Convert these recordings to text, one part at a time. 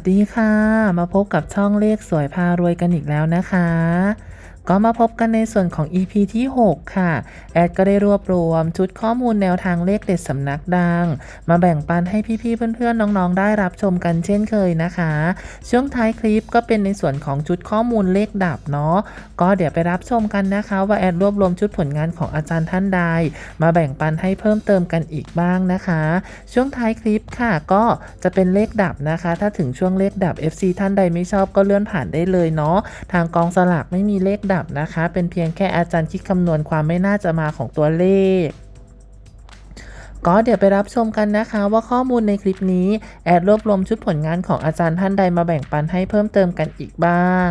สดีค่ะ มาพบกับช่องเลขสวยพารวยกันอีกแล้วนะคะ ก็มาพบกันในส่วนของ EP ที่ 6 ค่ะ แอดก็ได้รวบรวม ชุดข้อมูลแนวทางเลขเด็ดสำนักดัง มาแบ่งปันให้พี่ๆเพื่อนๆน้องๆ ได้รับชมกันเช่นเคยนะคะ ช่วงท้ายคลิปก็เป็นในส่วนของชุดข้อมูลเลขดับเนาะก็เดี๋ยวไปรับชมกันนะคะ ว่าแอดรวบรวมชุดผลงานของอาจารย์ท่านใด มาแบ่งปันให้เพิ่มเติมกันอีกบ้างนะคะ ช่วงท้ายคลิปค่ะก็จะเป็นเลขดับนะคะ ถ้าถึงช่วงเลขดับ FC ท่านใดไม่ชอบก็เลื่อนผ่านได้เลยเนาะทางกองสลากไม่มีเลขดับนะคะ เป็นเพียงแค่อาจารย์คิดคำนวณความไม่น่าจะมาของตัวเลข ก็เดี๋ยวไปรับชมกันนะคะว่าข้อมูลในคลิปนี้ แอดรวบรวมชุดผลงานของอาจารย์ท่านใดมาแบ่งปันให้เพิ่มเติมกันอีกบ้าง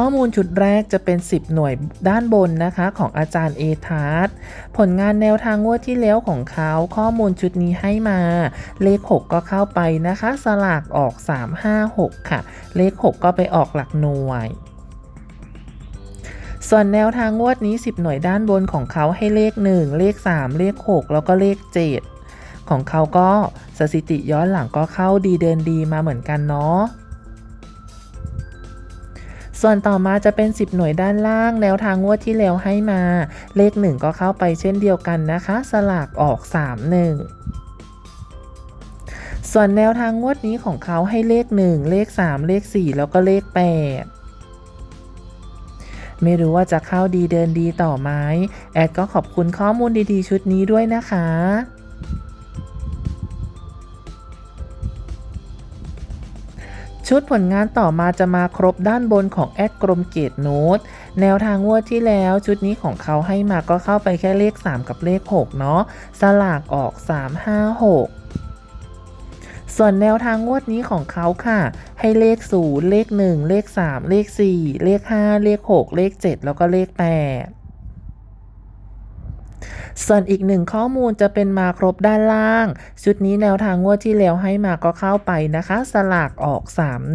ข้อมูลชุดแรกจะเป็น 10 หน่วยด้านบนนะคะของอาจารย์เอทาร์ผลงานแนวทางงวดที่แล้วของเขาข้อมูลชุดนี้ให้มา เลข 6 ก็เข้าไปนะคะ สลากออก 356 ค่ะ เลข 6 ก็ไปออกหลักหน่วย ส่วนแนวทางงวดนี้ 10 หน่วยด้านบนของเขาให้เลข 1 เลข 3 เลข 6 แล้วก็เลข 7 ของเขาก็สถิติย้อนหลังก็เข้าดีเดินดีมาเหมือนกันเนาะ ส่วนต่อมาจะเป็น 10 หน่วยด้านล่างแนวทางงวดที่แล้วให้มา เลข 1 ก็เข้าไปเช่นเดียวกันนะคะ สลากออก 3 1ส่วนแนวทางงวดนี้ของเขาให้เลข 1 เลข 3 เลข 4 แล้วก็เลข 8 ไม่รู้ว่าจะเข้าดีเดินดีต่อไหมแอดก็ขอบคุณข้อมูลดีๆ ชุดนี้ด้วยนะคะ ชุดผลงานต่อมาจะมาครบด้านบนของแอดกรมเกตโน้ตแนวทางงวดที่แล้วชุดนี้ของเขาให้มาก็เข้าไปแค่เลข 3 กับเลข 6 เนาะสลากออก 3 5 6ส่วนแนวทางงวดนี้ของเขาค่ะ ให้เลข 0 เลข 1 เลข 3 เลข 4 เลข 5 เลข 6 เลข 7 แล้วก็เลข 8 ส่วนอีกหนึ่งข้อมูลจะเป็นมาครบด้านล่าง ชุดนี้แนวทางงวดที่แล้วให้มาก็เข้าไปนะคะ สลากออก 3 1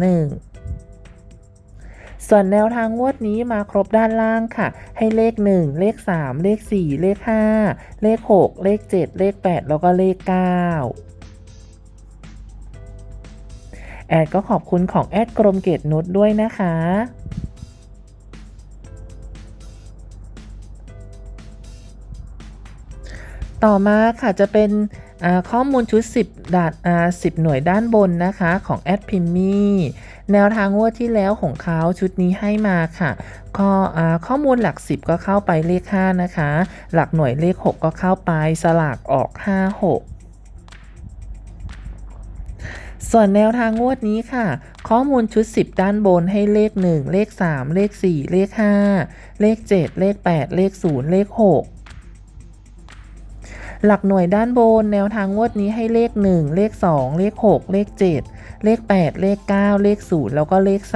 ส่วนแนวทางงวดนี้มาครบด้านล่างค่ะ ให้เลข 1 เลข 3 เลข 4 เลข 5 เลข 6 เลข 7 เลข 8 แล้วก็เลข 9 แอดก็ขอบคุณของแอดกรมเกตนุชด้วยนะคะ ต่อมาค่ะจะเป็นข้อมูลชุด 10ด่าน10 หน่วยด้านบนนะคะของแอดพิมมี่แนวทางงวดที่แล้วของเขาชุดนี้ให้มาค่ะข้ออข้อมูลหลัก 10 ก็เข้าไปเลข 5 นะคะ หลักหน่วยเลข 6 ก็เข้าไปสลากออก 5 6ส่วนแนวทางงวดนี้ค่ะ ข้อมูลชุด 10 ด้านบนให้เลข 1 เลข 3 เลข 4 เลข 5 เลข 7 เลข 8 เลข 0 เลข 6 หลักหน่วยด้านบนแนวทางงวดนี้ให้เลข 1 เลข 2 เลข 6 เลข 7 เลข 8 เลข 9 เลข 0 แล้วก็เลข 3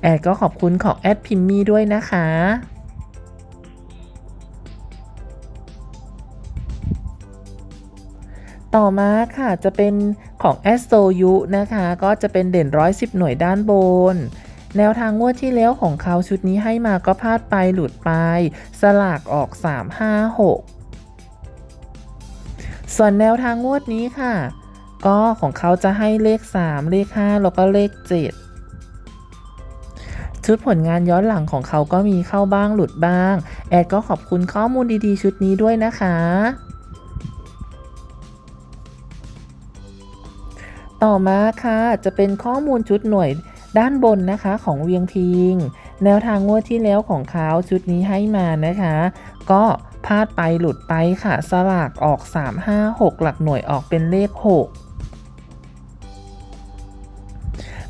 แอดก็ขอบคุณของแอดพิมมี่ด้วยนะคะต่อมาค่ะจะเป็นของ a s t o u นะคะ ก็จะเป็นเด่น 110 หน่วยด้านบน แนวทางงวดที่แล้วของเขาชุดนี้ให้มาก็พลาดไปหลุดไป สลากออก 3 5 6 ส่วนแนวทางงวดนี้ค่ะ ก็ของเขาจะให้เลข 3 เลข 5 แล้วก็เลข 7ชุดผลงานย้อนหลังของเขาก็มีเข้าบ้างหลุดบ้าง แอดก็ขอบคุณข้อมูลดีๆ ชุดนี้ด้วยนะคะ ต่อมาค่ะ จะเป็นข้อมูลชุดหน่วย ด้านบนนะคะของเวียงพิง แนวทางงวดที่แล้วของเขาชุดนี้ให้มานะคะ ก็พลาดไปหลุดไปค่ะ สลากออก 3 5 6 หลักหน่วยออกเป็นเลข 6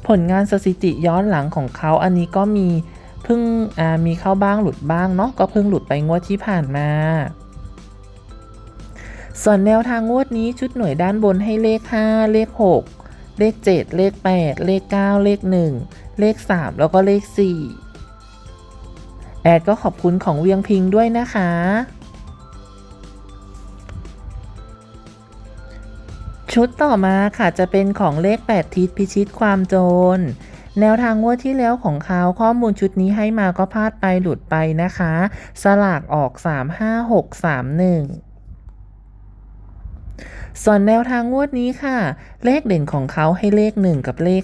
ผลงานสถิติย้อนหลังของเขาอันนี้ก็มีเพิ่งมีเข้าบ้างหลุดบ้างเนาะก็เพิ่งหลุดไปงวดที่ผ่านมา ส่วนแนวทางงวดนี้ชุดหน่วยด้านบนให้เลข 5 เลข 6 เลข 7 เลข 8 เลข 9 เลข 1 เลข 3 แล้วก็เลข 4 แอดก็ขอบคุณของเวียงพิงด้วยนะคะ ชุดต่อมาค่ะจะเป็นของเลข 8 ทิศพิชิตความโจรแนวทางงวดที่แล้วของเขาข้อมูลชุดนี้ให้มาก็พลาดไปหลุดไปนะคะ สลากออก 35631 ส่วนแนวทางงวดนี้ค่ะ เลขเด่นของเขาให้เลข 1 กับเลข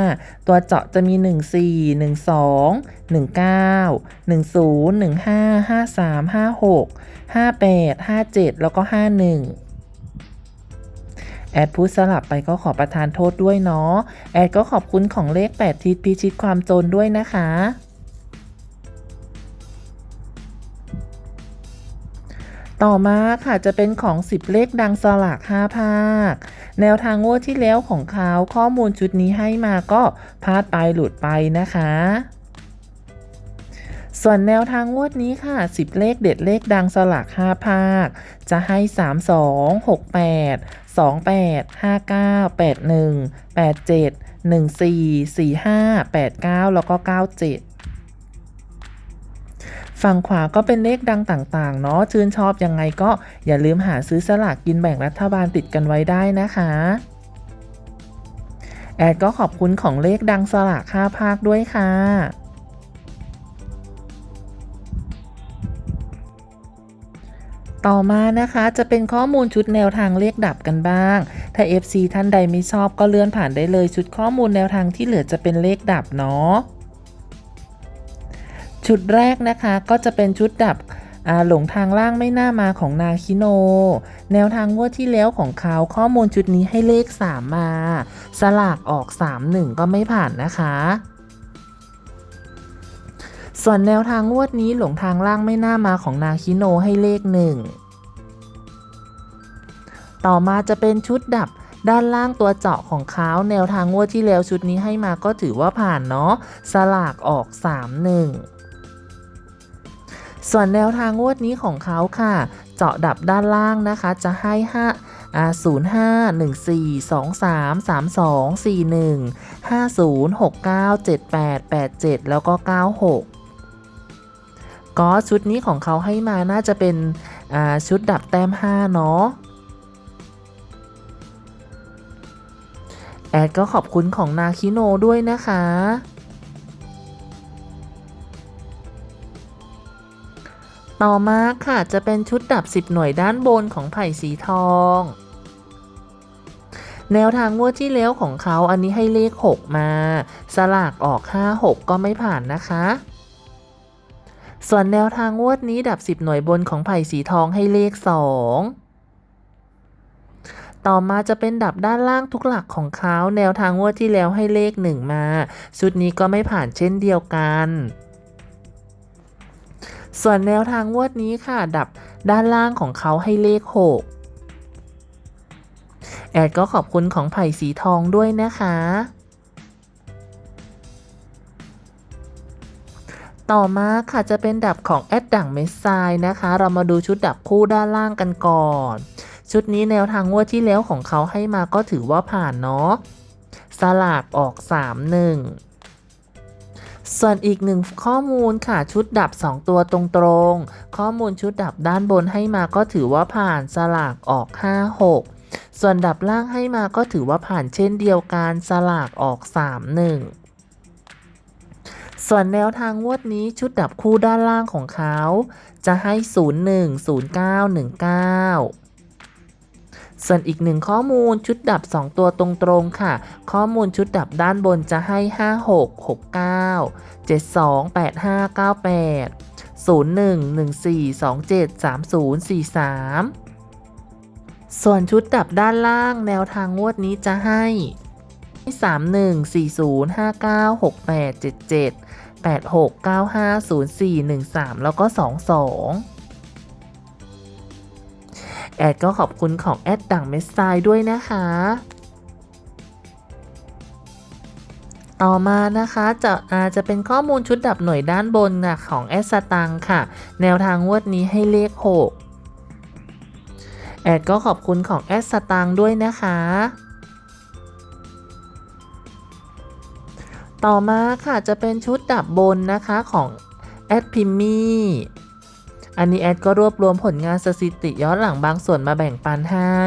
5 ตัวเจาะจะมี 1 4 1 2 1 9 1 0 1 5 5 3 5 6 5 8 5 7 แล้วก็ 51แอดพูดสลับไปก็ขอประทานโทษด้วยเนาะ แอดก็ขอบคุณของเลข 8 ทิศพิชิตความจรด้วยนะคะ ต่อมาค่ะจะเป็นของ 10 เลขดังสลาก 5 ภาค แนวทางงวดที่แล้วของเขาข้อมูลชุดนี้ให้มาก็พลาดไปหลุดไปนะคะ ส่วนแนวทางงวดนี้ค่ะ 10 เลขเด็ดเลขดังสลาก 5 ภาค จะให้ 3 2 6 8 2 8 5 9 8 1 8 7 1 4 4 5 8 9 แล้วก็ 97 ฝั่งขวาก็เป็นเลขดังต่างๆ เนาะชื่นชอบยังไงก็อย่าลืมหาซื้อสลากกินแบ่งรัฐบาลติดกันไว้ได้นะคะ แอดก็ขอบคุณของเลขดังสลากค่าภาคด้วยค่ะต่อมานะคะจะเป็นข้อมูลชุดแนวทางเลขดับกันบ้าง ถ้า FC ท่านใดไม่ชอบก็เลื่อนผ่านได้เลยชุดข้อมูลแนวทางที่เหลือจะเป็นเลขดับเนาะ ชุดแรกนะคะก็จะเป็นชุดดับหลงทางล่างไม่น่ามาของนาคิโน แนวทางงวดที่แล้วของเขาข้อมูลชุดนี้ให้เลข 3 มา สลากออก 3 1 ก็ไม่ผ่านนะคะ ส่วนแนวทางงวดนี้หลงทางล่างไม่น่ามาของนาคิโนให้เลข 1 ต่อมาจะเป็นชุดดับด้านล่างตัวเจาะของเขาแนวทางงวดที่แล้วชุดนี้ให้มาก็ถือว่าผ่านเนาะสลากออก 3 1 ส่วนแนวทางงวดนี้ของเขาค่ะ เจาะดับด้านล่างนะคะ จะให้5อ่า0 5 1 4 2 3 3 2 4 1 5 0 6 9 7 8 8 7แล้วก็96ก็ชุดนี้ของเขาให้มาน่าจะเป็นชุดดับแต้ม5เนาะแอดก็ขอบคุณของนาคิโนด้วยนะคะ ต่อมาค่ะจะเป็นชุดดับ 10 หน่วยด้านบนของไผ่สีทอง แนวทางงวดที่แล้วของเขาอันนี้ให้เลข 6 มา สลากออก 5 6 ก็ไม่ผ่านนะคะ ส่วนแนวทางงวดนี้ดับ 10 หน่วยบนของไผ่สีทองให้เลข 2ต่อมาจะเป็นดับด้านล่างทุกหลักของเขาแนวทางงวดที่แล้วให้เลข1มา ชุดนี้ก็ไม่ผ่านเช่นเดียวกัน ส่วนแนวทางงวดนี้ค่ะดับด้านล่างของเขาให้เลข 6 แอดก็ขอบคุณของไผ่สีทองด้วยนะคะ ต่อมาค่ะจะเป็นดับของแอดดั่งเมสไซนะคะ เรามาดูชุดดับคู่ด้านล่างกันก่อน ชุดนี้แนวทางงวดที่แล้วของเขาให้มาก็ถือว่าผ่านเนาะสลากออก 3 1 ส่วนอีกหนึ่งข้อมูลค่ะชุดดับ 2 ตัวตรงๆ ข้อมูลชุดดับด้านบนให้มาก็ถือว่าผ่านสลากออก 5 6ส่วนดับล่างให้มาก็ถือว่าผ่านเช่นเดียวกันสลากออก 3 1 ส่วนแนวทางงวดนี้ชุดดับคู่ด้านล่างของเขา จะให้ 0 1 0 9 1 9 ส่วนอีกหนึ่งข้อมูลชุดดับ 2 ตัวตรงๆค่ะ ข้อมูลชุดดับด้านบนจะให้ 5 6 6 9 7 2 8 5 9 8 0 1 1 4 2 7 3 0 4 3 ส่วนชุดดับด้านล่างแนวทางงวดนี้จะให้ 3 1 4 0 5 9 6 8 7 7 8 6 9 5 0 4 1 3 แล้วก็ 2 2 แอดก็ขอบคุณของแอดดังเมสไซด้วยนะคะ ต่อมานะคะจะอาจจะเป็นข้อมูลชุดดับหน่วยด้านบนนะของแอดสตังค่ะ แนวทางงวดนี้ให้เลข 6 แอแอดก็ขอบคุณของแอดสตางด้วยนะคะต่อมาค่ะจะเป็นชุดดับบนนะคะของแอดพิมมี่ อันนี้แอดก็รวบรวมผลงานสถิติย้อนหลังบางส่วนมาแบ่งปันให้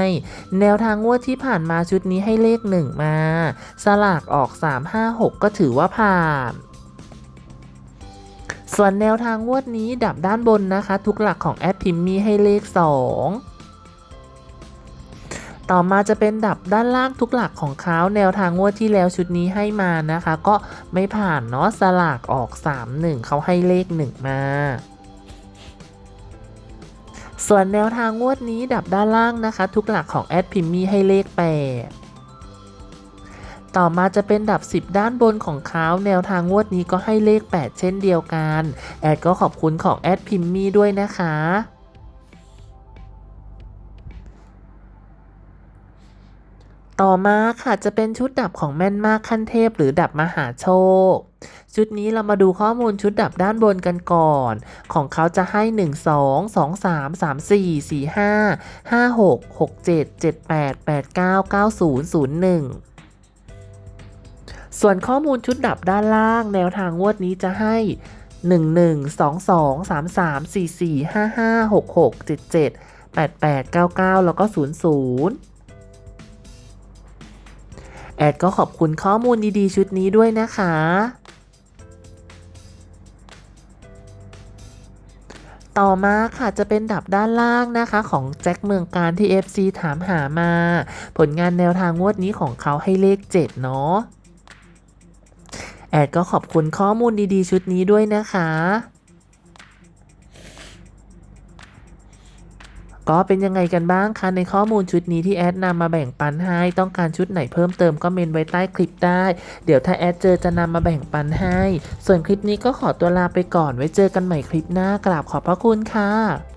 แนวทางงวดที่ผ่านมาชุดนี้ให้เลขหนึ่งมา สลากออก 356 ก็ถือว่าผ่านส่วนแนวทางงวดนี้ดับด้านบนนะคะ ทุกหลักของแอดพิมพ์มีให้เลข 2 ต่อมาจะเป็นดับด้านล่างทุกหลักของเขาแนวทางงวดที่แล้วชุดนี้ให้มานะคะ ก็ไม่ผ่านเนาะสลากออก 3-1เขาให้เลข 1 มา ส่วนแนวทางงวดนี้ดับด้านล่างนะคะ ทุกหลักของแอดพิมมี่ให้เลข8ต่อมาจะเป็นดับ 10 ด้านบนของเขาแนวทางงวดนี้ก็ให้เลข 8 เช่นเดียวกัน แอดก็ขอบคุณของแอดพิมมี่ด้วยนะคะ ต่อมาค่ะจะเป็นชุดดับของแม่นมากขั้นเทพหรือดับมหาโชค ชุดนี้เรามาดูข้อมูลชุดดับด้านบนกันก่อน ของเขาจะให้ 1 2 2 3 3 4 4 5 5 6 6 7 7 8 8 9 9 0 0 1ส่วนข้อมูลชุดดับด้านล่าง แนวทางงวดนี้จะให้ 1 1 2 2 3 3 4 4 5 5 6 6 7 7 8 8 9 9 แล้วก็ 0 0 แอดก็ขอบคุณข้อมูลดีๆ ชุดนี้ด้วยนะคะ ต่อมาค่ะจะเป็นดับด้านล่างนะคะ ของแจ็คเมืองการที่ FC ถามหามา ผลงานแนวทางงวดนี้ของเขาให้เลข 7 เนาะแอดก็ขอบคุณข้อมูลดีๆ ชุดนี้ด้วยนะคะ ก็เป็นยังไงกันบ้างคะในข้อมูลชุดนี้ที่แอดนำมาแบ่งปันให้ ต้องการชุดไหนเพิ่มเติมก็เมนไว้ใต้คลิปได้ เดี๋ยวถ้าแอดเจอจะนำมาแบ่งปันให้ ส่วนคลิปนี้ก็ขอตัวลาไปก่อนไว้เจอกันใหม่คลิปหน้ากราบขอบพระคุณค่ะ